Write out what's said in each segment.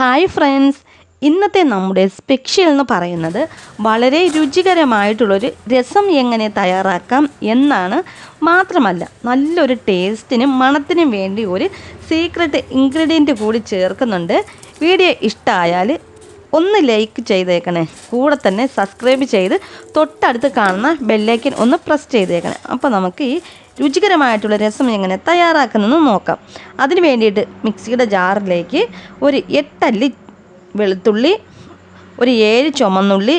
Hi friends ഇന്നത്തെ നമ്മുടെ special എന്ന് പറയുന്നത് വളരെ രുചികരമായിട്ടുള്ളൊരു രസം എങ്ങനെ തയ്യാറാക്കാം എന്നാണ് മാത്രമല്ല നല്ലൊരു ടേസ്റ്റിനും മണത്തിനും വേണ്ടി ഒരു സീക്രട്ട് ഇൻഗ്രീഡിയന്റ് കൂടി ചേർക്കുന്നുണ്ട്. വീഡിയോ ഇഷ്ടമായാൽ ഒന്ന് ലൈക്ക് ചെയ്തേക്കണേ. കൂടെ തന്നെ സബ്സ്ക്രൈബ് ചെയ്ത് തൊട്ടടുത്ത് കാണുന്ന ബെല്ലൈക്കൻ ഒന്ന് പ്രസ് ചെയ്തേക്കണേ. അപ്പോൾ നമുക്ക് ഈ രുചികരമായിട്ടുള്ള രസം എങ്ങനെ തയ്യാറാക്കുന്നതെന്ന് നോക്കാം. അതിന് വേണ്ടിയിട്ട് മിക്സിയുടെ ജാറിലേക്ക് ഒരു എട്ടല്ലി വെളുത്തുള്ളി ഒരു ഏഴ് ചുമന്നുള്ളി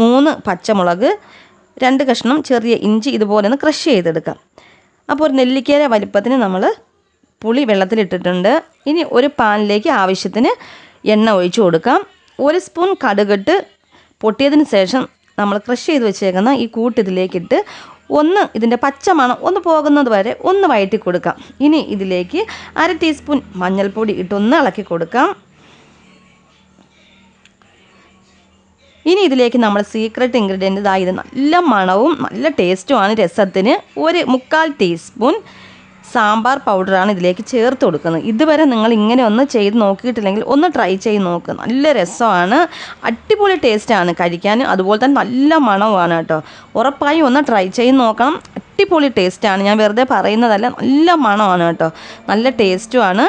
മൂന്ന് പച്ചമുളക് രണ്ട് കഷ്ണം ചെറിയ ഇഞ്ചി ഇതുപോലെ ഒന്ന് ക്രഷ് ചെയ്തെടുക്കാം. അപ്പോൾ ഒരു നെല്ലിക്കേര വലിപ്പത്തിന് നമ്മൾ പുളി വെള്ളത്തിലിട്ടിട്ടുണ്ട്. ഇനി ഒരു പാനിലേക്ക് ആവശ്യത്തിന് എണ്ണ ഒഴിച്ചു കൊടുക്കാം. ഒരു സ്പൂൺ കടുകിട്ട് പൊട്ടിയതിന് ശേഷം നമ്മൾ ക്രഷ് ചെയ്ത് വെച്ചേക്കുന്ന ഈ കൂട്ട് ഇതിലേക്കിട്ട് ഒന്ന് ഇതിന്റെ പച്ചമണം ഒന്ന് പോകുന്നത് വരെ ഒന്ന് വയറ്റി കൊടുക്കാം. ഇനി ഇതിലേക്ക് അര ടീസ്പൂൺ മഞ്ഞൾപ്പൊടി ഇട്ടൊന്ന് ഇളക്കി കൊടുക്കാം. ഇനി ഇതിലേക്ക് നമ്മൾ സീക്രട്ട് ഇൻഗ്രീഡിയന്റ് ഇതായത് നല്ല മണവും നല്ല ടേസ്റ്റുമാണ് രസത്തിന്. ഒരു മുക്കാൽ ടീസ്പൂൺ സാമ്പാർ പൗഡറാണ് ഇതിലേക്ക് ചേർത്ത് കൊടുക്കുന്നത്. ഇതുവരെ നിങ്ങൾ ഇങ്ങനെ ഒന്ന് ചെയ്ത് നോക്കിയിട്ടില്ലെങ്കിൽ ഒന്ന് ട്രൈ ചെയ്ത് നോക്കുക നല്ല രസമാണ്. അടിപൊളി ടേസ്റ്റാണ് കഴിക്കാൻ. അതുപോലെ തന്നെ നല്ല മണവുമാണ് കേട്ടോ. ഉറപ്പായും ഒന്ന് ട്രൈ ചെയ്ത് നോക്കണം. അടിപൊളി ടേസ്റ്റാണ് ഞാൻ വെറുതെ പറയുന്നതല്ല. നല്ല മണമാണ് കേട്ടോ. നല്ല ടേസ്റ്റുമാണ്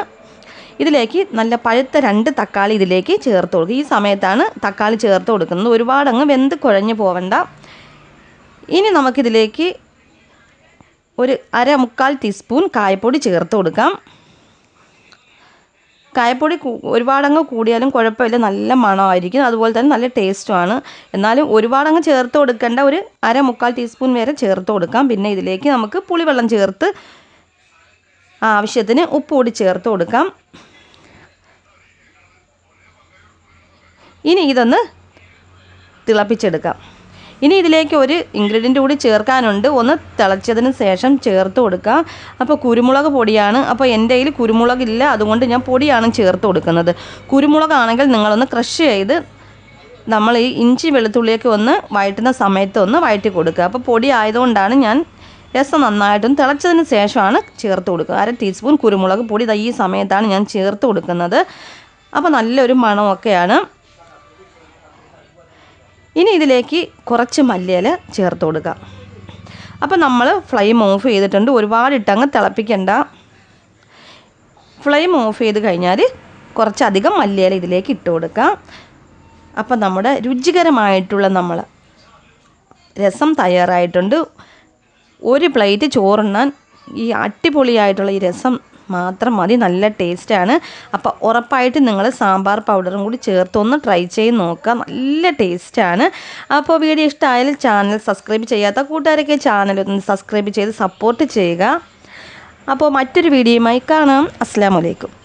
ഇതിലേക്ക് നല്ല പഴുത്ത രണ്ട് തക്കാളി ഇതിലേക്ക് ചേർത്ത് കൊടുക്കുക. ഈ സമയത്താണ് തക്കാളി ചേർത്ത് കൊടുക്കുന്നത്. ഒരുപാടങ്ങ് വെന്ത് കുഴഞ്ഞു പോവണ്ട. ഇനി നമുക്കിതിലേക്ക് ഒരു അര മുക്കാൽ ടീസ്പൂൺ കായപ്പൊടി ചേർത്ത് കൊടുക്കാം. കായപ്പൊടി ഒരുപാടങ്ങ് കൂടിയാലും കുഴപ്പമില്ല. നല്ല മണമായിരിക്കും. അതുപോലെ തന്നെ നല്ല ടേസ്റ്റുമാണ്. എന്നാലും ഒരുപാടങ്ങ് ചേർത്ത് കൊടുക്കേണ്ട ഒരു അര മുക്കാൽ ടീസ്പൂൺ വരെ ചേർത്ത് കൊടുക്കാം. പിന്നെ ഇതിലേക്ക് നമുക്ക് പുളിവെള്ളം ചേർത്ത് ആവശ്യത്തിന് ഉപ്പ് കൂടി ചേർത്ത് കൊടുക്കാം. ഇനി ഇതൊന്ന് തിളപ്പിച്ചെടുക്കാം. ഇനി ഇതിലേക്ക് ഒരു ഇൻഗ്രീഡിയന്റ് കൂടി ചേർക്കാനുണ്ട്. ഒന്ന് തിളച്ചതിന് ശേഷം ചേർത്ത് കൊടുക്കുക അപ്പോൾ കുരുമുളക് പൊടിയാണ്. അപ്പോൾ എന്റെ കയ്യിൽ കുരുമുളകില്ല അതുകൊണ്ട് ഞാൻ പൊടിയാണ് ചേർത്ത് കൊടുക്കുന്നത്. കുരുമുളകാണെങ്കിൽ നിങ്ങളൊന്ന് ക്രഷ് ചെയ്ത് നമ്മൾ ഈ ഇഞ്ചി വെളുത്തുള്ളിയൊക്കെ ഒന്ന് വഴറ്റുന്ന സമയത്ത് ഒന്ന് വഴറ്റി കൊടുക്കുക. അപ്പോൾ പൊടി ആയതുകൊണ്ടാണ് ഞാൻ രസം നന്നായിട്ടും തിളച്ചതിന് ശേഷമാണ് ചേർത്ത് കൊടുക്കുക. അര ടീസ്പൂൺ കുരുമുളക് പൊടി ഈ സമയത്താണ് ഞാൻ ചേർത്ത് കൊടുക്കുന്നത്. അപ്പോൾ നല്ലൊരു മണമൊക്കെയാണ്. ഇനി ഇതിലേക്ക് കുറച്ച് മല്ലിയില ചേർത്ത് കൊടുക്കാം. അപ്പോൾ നമ്മൾ ഫ്ലെയിം ഓഫ് ചെയ്തിട്ടുണ്ട്. ഒരുപാട് ഇട്ടങ്ങ് തിളപ്പിക്കണ്ട. ഫ്ലെയിം ഓഫ് ചെയ്ത് കഴിഞ്ഞാൽ കുറച്ചധികം മല്ലിയില ഇതിലേക്ക് ഇട്ട് കൊടുക്കാം. അപ്പം നമ്മുടെ രുചികരമായിട്ടുള്ള നമ്മൾ രസം തയ്യാറായിട്ടുണ്ട്. ഒരു പ്ലേറ്റ് ചോറുണ്ണാൻ ഈ അടിപൊളിയായിട്ടുള്ള ഈ രസം മാത്രം മതി. നല്ല ടേസ്റ്റാണ് അപ്പോൾ ഉറപ്പായിട്ട് നിങ്ങൾ സാമ്പാർ പൗഡറും കൂടി ചേർത്ത് ഒന്ന് ട്രൈ ചെയ്ത് നോക്കുക. നല്ല ടേസ്റ്റാണ് അപ്പോൾ വീഡിയോ ഇഷ്ടമായാലും ചാനൽ സബ്സ്ക്രൈബ് ചെയ്യാത്ത കൂട്ടുകാരൊക്കെ ചാനൽ ഒന്ന് സബ്സ്ക്രൈബ് ചെയ്ത് സപ്പോർട്ട് ചെയ്യുക. അപ്പോൾ മറ്റൊരു വീഡിയോയുമായി കാണാം. അസ്സാം വലൈക്കും